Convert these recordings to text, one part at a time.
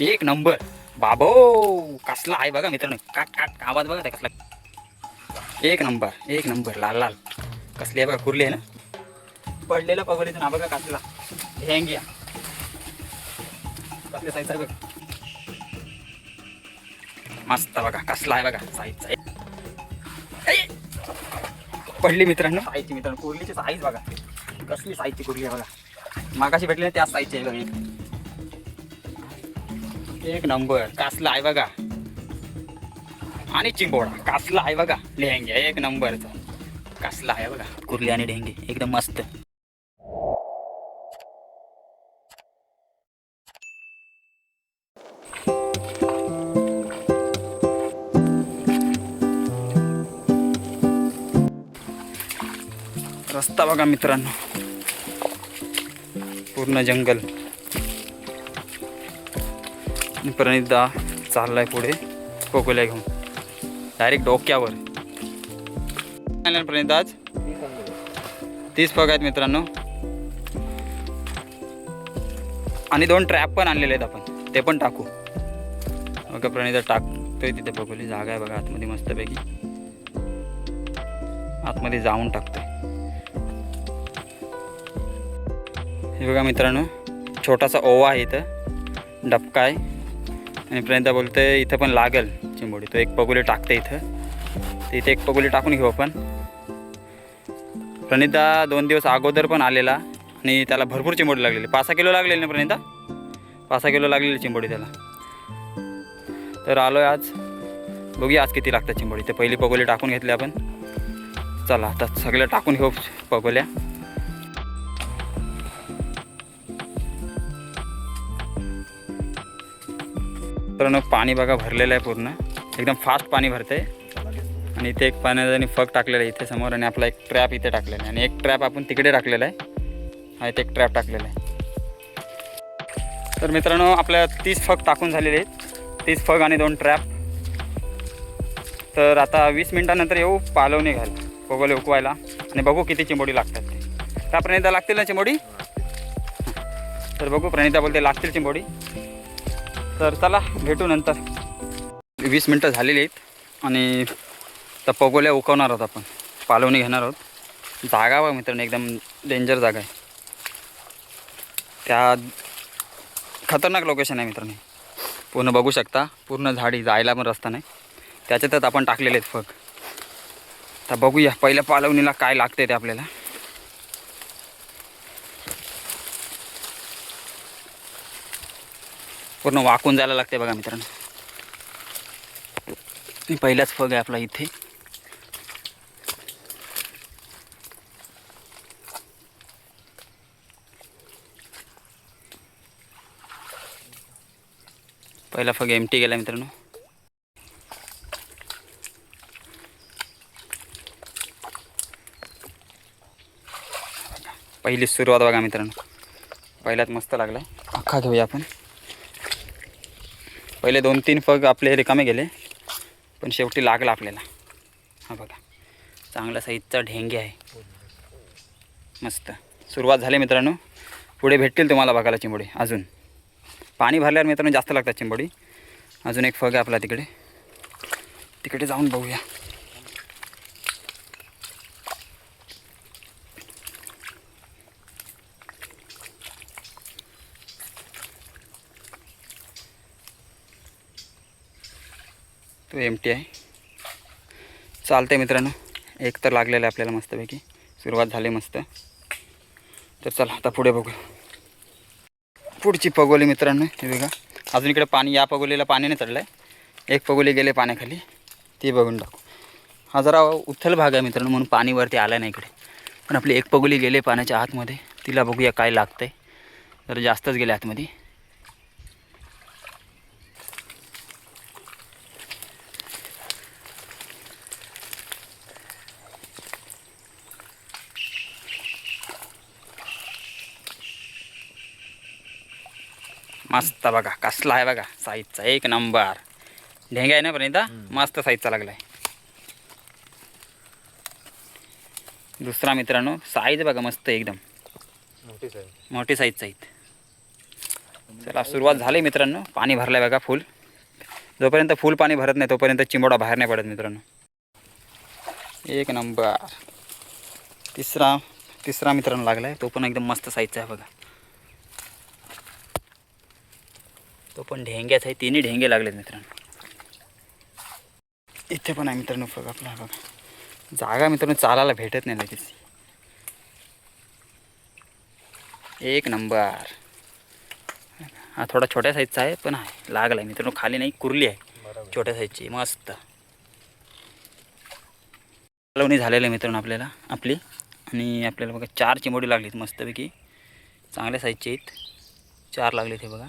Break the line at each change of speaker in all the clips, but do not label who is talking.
एक नंबर. बाबो कसला आहे बघा मित्रांनो. काट काट आवाज बघा त्या कसला. एक नंबर एक नंबर लाल लाल. कसली आहे बघा कुर्ली आहे ना. पडलेलं पगडीचं ना बघा कसला. हेंग्या कसले साईज बघा. मस्त बघा कसला आहे बघा साईजचा पडली मित्रांनो. साईजची मित्रांनो कुर्लीची साईज बघा. कसली साईजची कुर्ली आहे बघा. मागाशी भेटली ना त्याच साईजची आहे बघा एक. नंबर कासला आहे बघा. आणि चिंबोडा कासला आहे बघा लेहंगे एक नंबरचा. कासला आहे बघा कुर्ली आणि ढेंगे एकदम मस्त. रस्ता बघा मित्रांनो. पूर्ण जंगल. प्रणितदा चाललाय पुढे. कोकोल्या घेऊन. डायरेक्ट डोक्यावर. प्रणित आज. तीस पग आहेत मित्रांनो. आणि दोन ट्रॅप पण आणलेले आहेत आपण. ते पण टाकू. ओके प्रणिता टाकतोय तिथे बघोली जागा आहे बघा आतमध्ये मस्तपैकी. आतमध्ये जाऊन टाकतोय. हे बघा मित्रांनो छोटासा ओवा आहे इथं. डबका आहे. आणि प्रणिता बोलते इथं पण लागेल चिंबोडी. तो एक पगोली टाकते इथं. तर इथे एक पगोली टाकून घेऊ आपण. प्रणिता दोन दिवस अगोदर पण आलेला आणि त्याला भरपूर चिंबोडी लागलेली. पाच सहा किलो लागलेली ना प्रणिता? पाच सहा किलो लागलेली चिंबोडी त्याला. तर आलो आहे आज. बघूया आज किती लागतात चिंबोडी. ते पहिली पगोली टाकून घेतली आपण. चला आता सगळ्या टाकून घेऊ पगोल्या. मित्रांनो पाणी बघा भरलेलं आहे पूर्ण. एकदम फास्ट पाणी भरते आणि इथे एक पाण्याचा फग टाकलेला आहे इथे समोर आणि आपला एक ट्रॅप इथे टाकलेला आहे. आणि एक ट्रॅप आपण तिकडे टाकलेला आहे. हा इथे एक ट्रॅप टाकलेला आहे. तर मित्रांनो आपल्या तीस फग टाकून झालेले आहेत. तीस फग आणि दोन ट्रॅप तर आता वीस मिनटानंतर येऊ पालवणी घाल पोगोले उकवायला. आणि बघू किती चिंबोडी लागतात ते. का प्रणिता लागतील ना चिंबोडी? तर बघू प्रणिता बोलते लागतील चिंबोडी. तर चला भेटू नंतर. वीस मिनटं झालेली आहेत आणि तर पगोल्या उकवणार आहोत आपण. पालवणी घेणार आहोत. जागा बघ मित्रांनो एकदम डेंजर जागा आहे. त्या खतरनाक लोकेशन आहे मित्रांनो. पूर्ण बघू शकता. पूर्ण झाडी जायला पण रस्ता नाही. त्याच्यातच आपण टाकलेले आहेत फग. तर बघूया पहिल्या पालवणीला काय लागते ते आपल्याला. पूर्ण वाकून जायला लागते बघा मित्रांनो. पहिलाच फग आहे आपला इथे. पहिला फग एमटी गेला मित्रांनो. पहिली सुरुवात बघा मित्रांनो. पहिल्यात मस्त लागला अख्खा घेऊया आपण. पहिले दोन तीन फग आपले रिकामे गेले पण शेवटी लागला आपल्याला. हा बघा चांगला साईजचा ढेंगे आहे. मस्त. सुरुवात झाली मित्रांनो. पुढे भेटतील तुम्हाला बघायला चिंबोडी अजून. पाणी भरल्यावर मित्रांनो जास्त लागतात चिंबोडी. अजून एक फग आहे आपला तिकडे. तिकडे जाऊन बघूया. तो एम टी आहे चालतं आहे मित्रांनो. एक तर लागलेलं आहे आपल्याला मस्तपैकी. सुरुवात झाली मस्त. तर चला आता पुढे बघू. पुढची पगोली मित्रांनो हे बघा. अजून इकडे पाणी या पगोलीला पाणी नाही चढलं आहे एक पगोली गेले पाण्याखाली. ती बघून टाकू. हा जरा उथल भाग आहे मित्रांनो म्हणून पाणीवरती आलं नाही इकडे. पण आपली एक पगोली गेले पाण्याच्या आतमध्ये. तिला बघूया काय लागतं आहे जरा जास्तच गेले आतमध्ये. मस्त बघा कसला आहे बघा साईजचा एक नंबर. ढेंगा आहे ना पण मस्त साईजचा लागलाय. दुसरा मित्रांनो साईज बघा मस्त एकदम.
आहे
मोठी साईजचा आहेत. चला सुरुवात झाली मित्रांनो पाणी भरलं बघा फुल जोपर्यंत फुल पाणी भरत नाही तोपर्यंत चिंबोडा बाहेर नाही पडत मित्रांनो. एक नंबर. तिसरा तिसरा मित्रांनो लागला आहे तो पण एकदम मस्त साईजचा आहे बघा. तो पण ढेंग्याचा आहे तिन्ही ढेंगे लागलेत मित्रांनो. इथे पण आहे मित्रांनो बघा आपला हा बघा. जागा मित्रांनो चालायला भेटत नाही लगेच. एक नंबर. हा थोडा छोट्या साईजचा आहे पण आहे. लागला आहे मित्रांनो खाली नाही कुरली आहे. छोट्या साईजची मस्त. लावणी झालेलं आहे मित्रांनो आपल्याला आपली. आणि आपल्याला बघा चार चिंबोडी लागलीत मस्तपैकी. चांगल्या साईजचे आहेत. चार लागले ते बघा.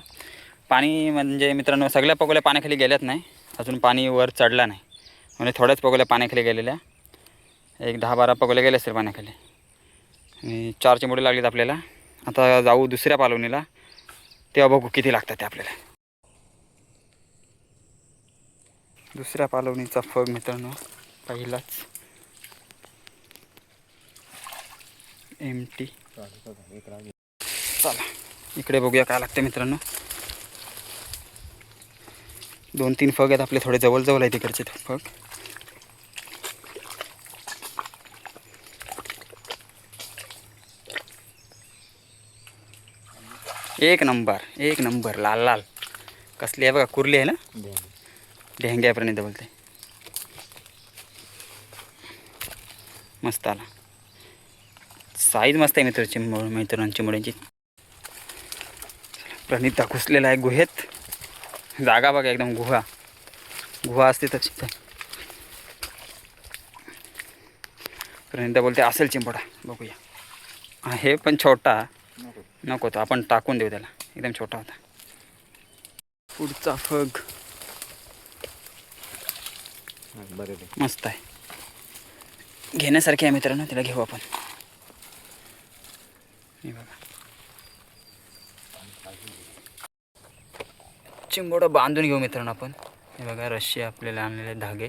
पाणी म्हणजे मित्रांनो सगळ्या पगोल्या पाण्याखाली गेल्यात नाही. अजून पाणी वर चढला नाही. म्हणजे थोड्याच पगोल्या पाण्याखाली गेलेल्या. एक दहा बारा पगोल्या गेल्या असतील पाण्याखाली. आणि चार चिंबोडी लागलीत आपल्याला. आता जाऊ दुसऱ्या पालवणीला. तेव्हा बघू किती लागतात ते आपल्याला. दुसऱ्या पालवणीचा फग मित्रांनो पहिलाच. M T. चला इकडे बघूया काय लागतं मित्रांनो. दोन तीन फग आहेत आपले थोडे जवळजवळ आहे तिकडचे फग. एक नंबर एक नंबर लाल लाल. कसली आहे बघा कुर्ली आहे ना? ढेंग्यापर्यंत बोलते. मस्त आला. साईज मस्त आहे मित्र चिंबळ मित्रांची चिंबड्यांची प्रणिता घुसलेला आहे गुहेत. जागा बघा एकदम गुहा. गुहा असते तर प्रणिता बोलते असेल चिंबडा बघूया. आहे पण छोटा. नको. तो आपण टाकून देऊ त्याला. एकदम छोटा होता. पुढचा फग. मस्त आहे. घेण्यासारखे आहे मित्रांनो तिला घेऊ आपण. हे बघा. चिंबोडा बांधून घेऊ मित्रांनो आपण. हे बघा रस्सी आपल्याला आणलेले धागे.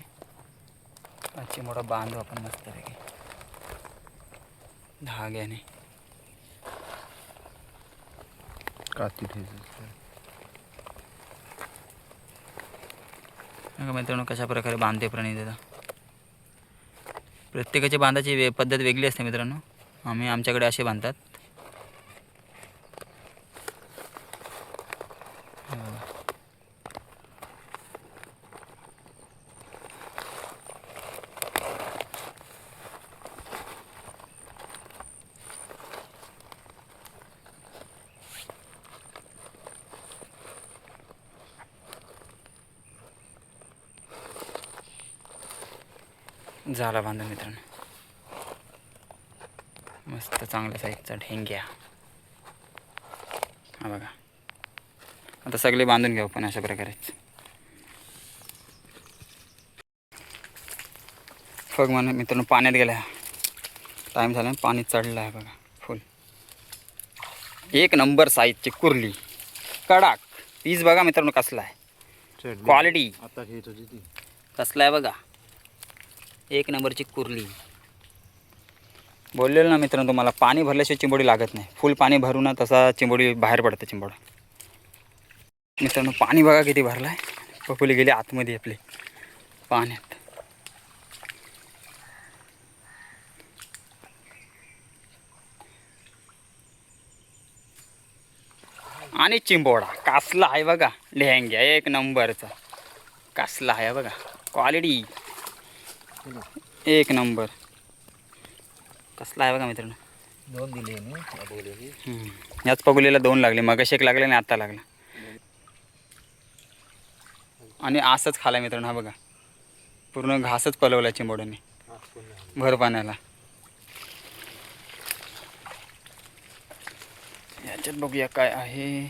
चिंबोडा बांधू आपण मस्त पैकी. धाग्याने. बघा मित्रांनो कशा प्रकारे बांधते प्रणित आता प्रत्येकाची बांधाची वे पद्धत वेगळी असते मित्रांनो. आम्ही आमच्याकडे असे बांधतात. झाला बांधून मित्रांनो. मस्त चांगल्या साईजचा ढेंग्या. हा बघा. आता सगळे बांधून घेऊ पण अशा प्रकारेच. फग म्हणून मित्रांनो पाण्यात गेला. टाईम झाला पाणी चढलं आहे बघा फुल एक नंबर साईजची कुर्ली. कडाक. पीस बघा मित्रांनो कसला आहे क्वालिटी
आता
कसला आहे बघा. एक नंबरची कुर्ली. बोललेलो ना मित्रांनो तुम्हाला पाणी भरल्याशिवाय चिंबोडी लागत नाही. फुल पाणी भरू ना तसा चिंबोडी बाहेर पडते चिंबोडा. मित्रांनो पाणी बघा किती भरलं आहे पपुली गेली आतमध्ये आपले. पाण्यात. आणि चिंबोडा कासला आहे बघा. ढेंग्या एक नंबरचा. कासला आहे बघा. क्वालिटी एक नंबर. कसला आहे बघा मित्रांनो.
दोन दिले.
याच पगुलीला दोन लागले मग एक लागले आणि आत्ता लागला. आणि असंच खाला मित्रांनो हा बघा. पूर्ण घासच पलवला चिंबोड्याने. भर पाण्याला. याच्यात बघूया काय आहे.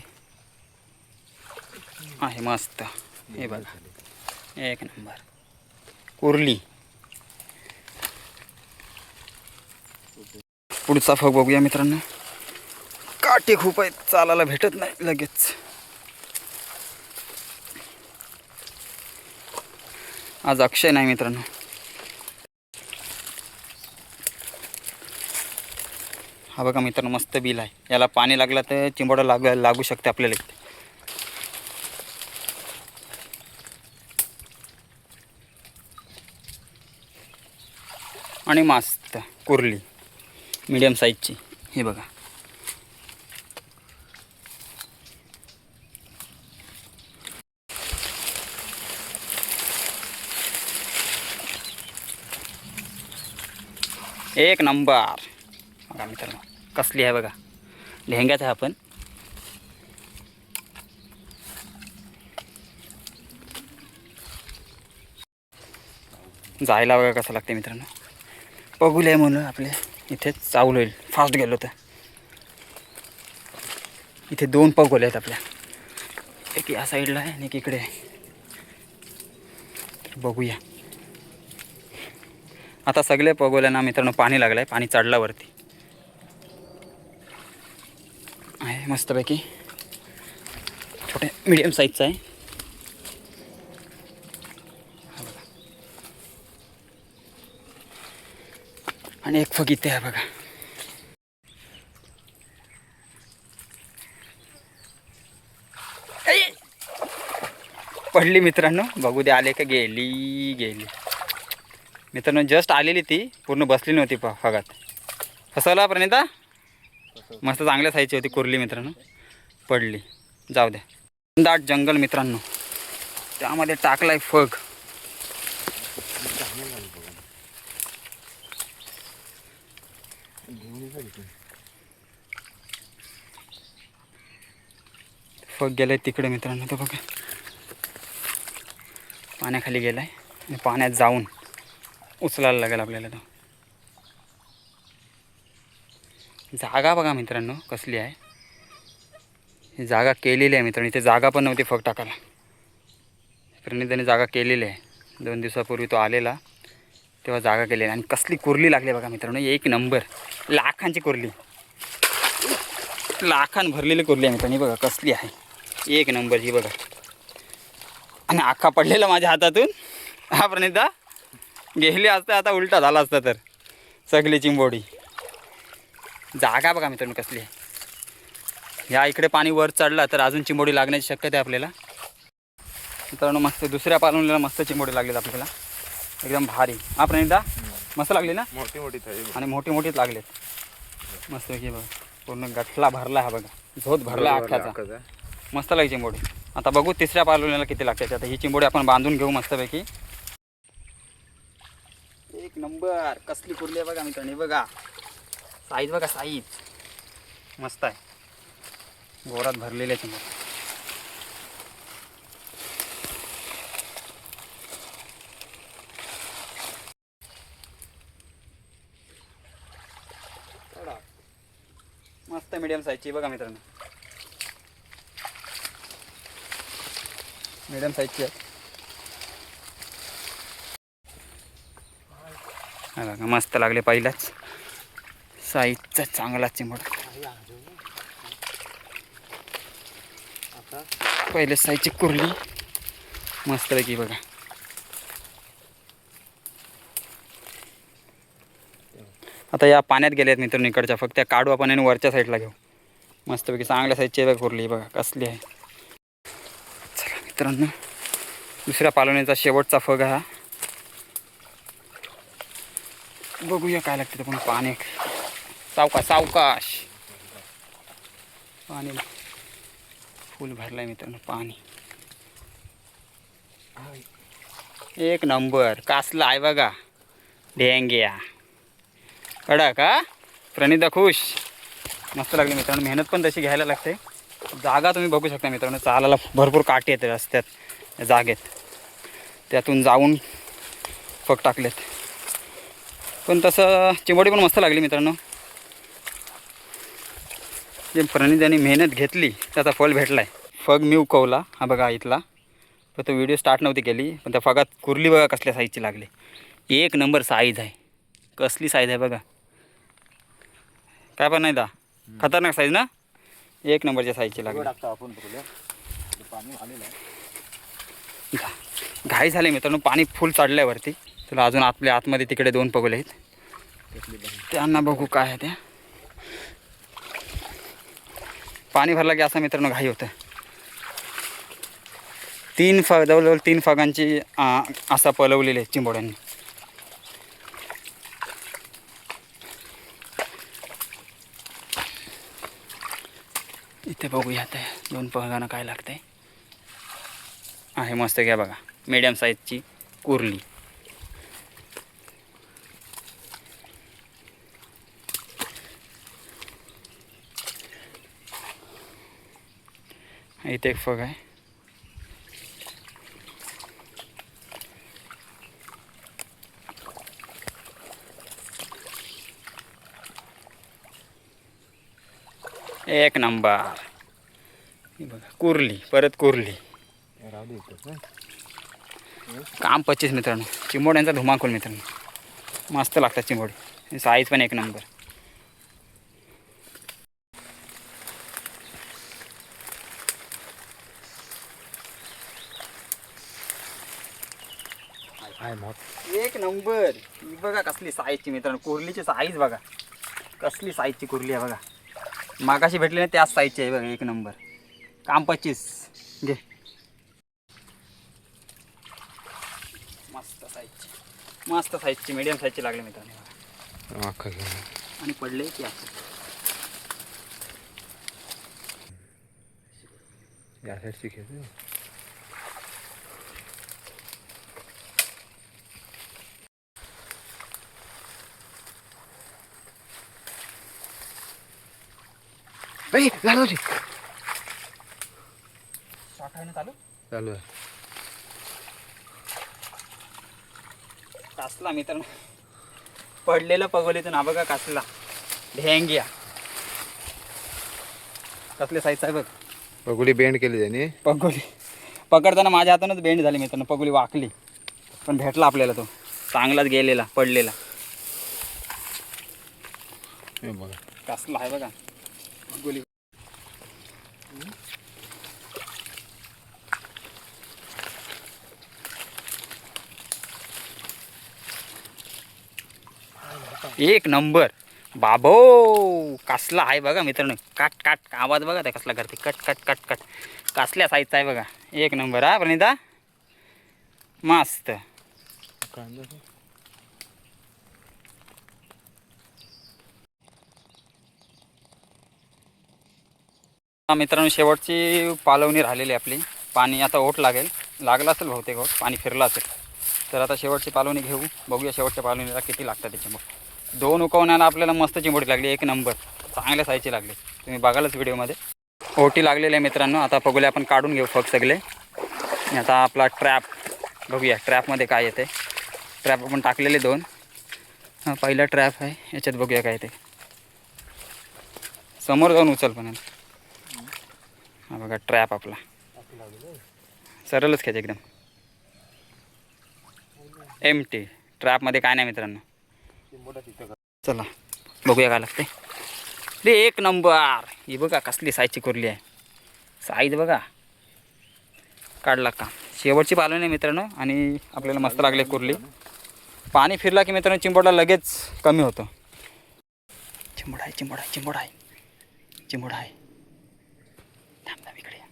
आहे मस्त. हे बघा. एक नंबर. कुर्ली. पुढचा फग बघूया मित्रांनो. काटे खूप आहेत चालायला भेटत नाही लगेच. आज अक्षय नाही मित्रांनो. हा बघा मित्रांनो मस्त बिल आहे. याला पाणी लागलं तर चिंबोडा लाग लागू शकते आपल्याला. आणि मस्त कुर्ली. मीडियम साईजची. हे बघा. एक नंबर. बघा मित्रांनो कसली आहे बघा. लेहंग्यात आहे आपण. जायला बघा कसं लागते मित्रांनो. बघूया म्हणून आपले. इथे चावलं होईल. फास्ट गेलो तर. इथे दोन पगोले आहेत आपल्या. एक या साईडला आहे आणि एक इकडे आहे. बघूया. आता सगळ्या पगोल्यांना मित्रांनो पाणी लागलं आहे पाणी चढल्यावरती आहे मस्तपैकी. छोट्या मीडियम साईजचा आहे. आणि एक फग इथे आहे बघा. पडली मित्रांनो. बघू दे आले का? गेली गेली. मित्रांनो जस्ट आलेली ती. पूर्ण बसली नव्हती प फगात. फसवला प्रणिता? मस्त चांगल्या साईजची होती कुर्ली मित्रांनो. पडली. जाऊ द्या दाट जंगल मित्रांनो. त्यामध्ये टाकलाय फग. फग गेलाय तिकडे मित्रांनो तो बघा पाण्याखाली गेलाय आणि पाण्यात जाऊन उचलायला लागेल आपल्याला तो. जागा बघा मित्रांनो कसली आहे. जागा केलेली आहे मित्रांनो इथे जागा पण नव्हती फग टाकायला. प्रणिताने जागा केलेली आहे. दोन दिवसापूर्वी तो आलेला. तेव्हा जागा केलेली. आणि कसली कुर्ली लागली बघा मित्रांनो एक नंबर. लाखांची कुर्ली. लाखान भरलेली कुर्ली आहे मित्रांनो बघा कसली आहे. एक नंबरची बघा. आणि आखा पडलेला माझ्या हातातून. हा प्रणिता गेली असता आता उलटा झाला असता तर. सगळी चिंबोडी. जागा बघा मित्रांनो कसली आहे. या इकडे पाणी वर चढला तर अजून चिंबोडी लागण्याची शक्यता आहे आपल्याला. मित्रांनो मस्त दुसऱ्या पालवणीला मस्त चिंबोडी लागलेत आपल्याला. एकदम भारी. हा प्रणिता मस्त लागली ना?
मोठी मोठी थाळी
आणि मोठी मोठीच लागलेत. मस्त की बघा. पूर्ण गठला भरला हा बघा. झोत भरला अख्ख्याचा. मस्त लागली चिंबोडी. आता बघू तिसऱ्या पालवणीला किती लागते. आता ही चिंबोडी आपण बांधून घेऊ मस्तपैकी एक नंबर. कसली कुर्ली आहे बघा मित्रांनो. हे बघा. साईज बघा साईज. मस्त आहे. गोरात भरलेली आहे चिंबोडी मस्त मिडियम साईजची बघा मित्रांनो. मिडियम साईजची आहे. बघा मस्त लागले पहिलाच. साईजचा चांगला चिमड पहिले साईजची कुर्ली. मस्तपैकी बघा. आता या पाण्यात गेले आहेत मित्रांनो इकडच्या. फक्त त्या काढू आपण आणि वरच्या साईडला घेऊ. मस्तपैकी चांगल्या साईडची बघ कुर्ली बघा कसली आहे. चला मित्रांनो दुसऱ्या पालवणीचा शेवटचा फग हा. बघूया काय लागतं ते पण पाणी. सावका सावकाश. पाणी. फुल भरलाय मित्रांनो पाणी. एक नंबर कासला आहे बघा. ढेंग्या. कडा का प्रणिता खुश. मस्त लागली मित्रांनो मेहनत पण तशी घ्यायला लागते. जागा तुम्ही बघू शकता मित्रांनो चालायला भरपूर काठी येते रस्त्यात या जागेत. त्यातून जाऊन फग टाकलेत. पण तसं चिंबोडी पण मस्त लागली मित्रांनो. जे प्रणिताने मेहनत घेतली त्याचा फल भेटला आहे फग मी उकवला हा बघा इथला. पण तो व्हिडिओ स्टार्ट नव्हती केली पण त्या फगात कुर्ली बघा कसल्या साईजची लागली. एक नंबर साईज आहे. कसली साईज आहे बघा. काय पण नाही दा. खतरनाक साईज ना? एक नंबरच्या साईजची लागली.
आपण पाणी आलेलं आहे
घा- घाई झाली मित्रांनो पाणी फुल चढल्यावरती तुला अजून आपल्या आतमध्ये तिकडे दोन पगोले आहेत. त्यांना बघू काय आहे त्या पाणी भरलं की असं मित्रांनो घाई होतं. तीन फग जवळजवळ तीन फगांची असा पलवलेली आहे चिंबोड्यांनी ते बघूया आता दोन पगानं काय लागतंय. आहे मस्त घ्या बघा. मीडियम साईजची कुर्ली. इथे एक फग आहे. एक नंबर. बघा कुर्ली परत कुर्ली. काम पच्चीस मित्रांनो चिंबोड्यांचा धुमाकूल मित्रांनो. मस्त लागतात चिमोड साईज पण एक नंबर एक नंबर ही बघा कसली साईजची मित्रांनो कुर्लीची साईज बघा. कसली साईजची कुर्ली आहे बघा. मागाशी भेटली नाही त्याच साईजची आहे बघा एक नंबर काम पच्चीस. घे. मस्त साईजची मस्त साईजची मीडियम साईजची लागली मित्रांनो. आणि पडले की
या साईडची झालं
शॉर्ट आहे ना चालू?
चालू आहे.
कासला मित्रांनो पडलेलं पगोलीतून. हा बघा कासला. ढेंग्या. कसले साईज आहे बघ.
पगुली बेंड केली त्याने.
पगोली. पकडताना माझ्या हातानंच बेंड झाली मित्रांनो पगोली वाकली. पण भेटला आपल्याला तो. चांगलाच गेलेला पडलेला.
हे बघा.
कसला आहे बघा. पगोली. एक नंबर. बाबो कसला आहे बघा मित्रांनो. काट काट आवाज बघा त्या कसला करते. Cut cut cut cut. कसल्या साईजचा आहे बघा. एक नंबर हा प्रणिता? मस्त. मित्रांनो शेवटची पालवणी राहिलेली आहे आपली. पाणी आता ओट लागेल. लागला असेल बहुतेक ओट पाणी फिरलं असेल. तर आता शेवटची पालवणी घेऊ. बघूया शेवटच्या पालवणीला किती लागतात त्याच्या मग. दोन उकवण्याला आपल्याला मस्त चिंबोडी लागली एक नंबर. चांगल्या साईजची लागली. तुम्ही बघालच व्हिडिओमध्ये. ओटी लागलेली आहे मित्रांनो. आता पगोले आपण काढून घेऊ फक्त सगळे. आता आपला ट्रॅप बघूया. ट्रॅपमध्ये काय येते? ट्रॅप आपण टाकलेले दोन. हा पहिला ट्रॅप आहे. याच्यात बघूया काय ते. समोर जाऊन उचल पण. हा बघा ट्रॅप आपला. सरळच खेच एकदम. एम टी ट्रॅपमध्ये काय नाही मित्रांनो. चला बघूया काय लागते रे एक नंबर. ही बघा कसली साईजची कुरली आहे. साईज बघा. काढला का? शेवटची पालन आहे मित्रांनो आणि आपल्याला मस्त लागले कुर्ली. पाणी फिरला की मित्रांनो चिंबोडला लगेच कमी होतो. चिंबोड आहे चिंबोड आहे चिंबोड आहे. चिंबोड आहे थांब थांब इकडे ये.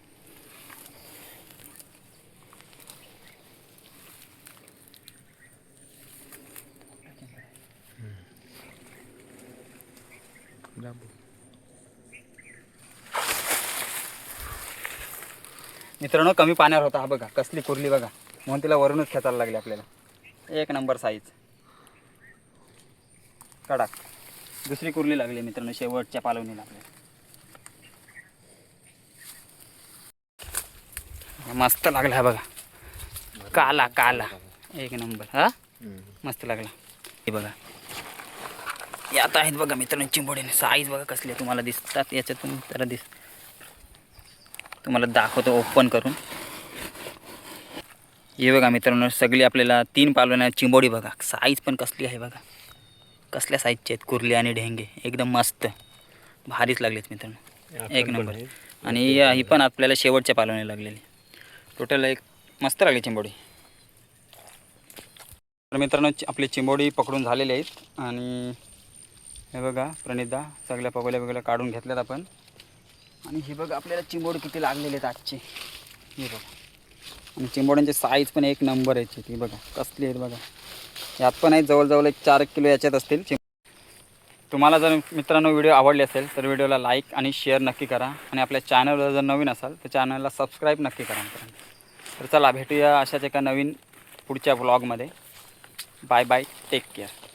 मित्रांनो कमी पाण्यावर होता हा बघा. कसली कुरली बघा. म्हणून तिला वरूनच खेचायला लागली आपल्याला. एक नंबर साईज कडक. दुसरी कुरली लागली मित्रांनो शेवटच्या पालवणीला आपल्याला. मस्त लागला हा बघा. काला काला. एक नंबर हा? मस्त लागला. हे बघा. यात आहेत बघा मित्रांनो चिंबोडीने साईज बघा कसली आहे तुम्हाला दिसतात याच्यातून जरा दिस तुम्हाला दाखवतो ओपन करून. हे बघा मित्रांनो सगळी आपल्याला तीन पालवण्या चिंबोडी बघा. साईज पण कसली आहे बघा. कसल्या साईजचे आहेत कुर्ली आणि ढेंगे. एकदम मस्त. भारीच लागलेत मित्रांनो. एक नंबर. आणि या- ही पण आपल्याला शेवटच्या पालवण्या लागलेली. टोटल एक मस्त लागली चिंबोडी. तर मित्रांनो आपली चिंबोडी पकडून झालेली आहेत. आणि हे बघा प्रणिता सगळ्या पगोल्या वगैरे काढून घेतल्यात आपण. आणि हे बघा आपल्याला चिंबोड किती लागलेले आहेत आजचे. हे बघा. आणि चिंबोड्यांचे साईज पण एक नंबर याची ती बघा. कसली आहेत बघा. यात पण आहेत जवळजवळ एक चार किलो याच्यात असतील तुम्हाला जर मित्रांनो व्हिडिओ आवडले असेल तर व्हिडिओला लाईक आणि शेअर नक्की करा. आणि आपल्या चॅनलवर जर नवीन असाल तर चॅनलला सबस्क्राईब नक्की करा तर चला भेटूया अशाच एका नवीन पुढच्या ब्लॉगमध्ये बाय बाय टेक केअर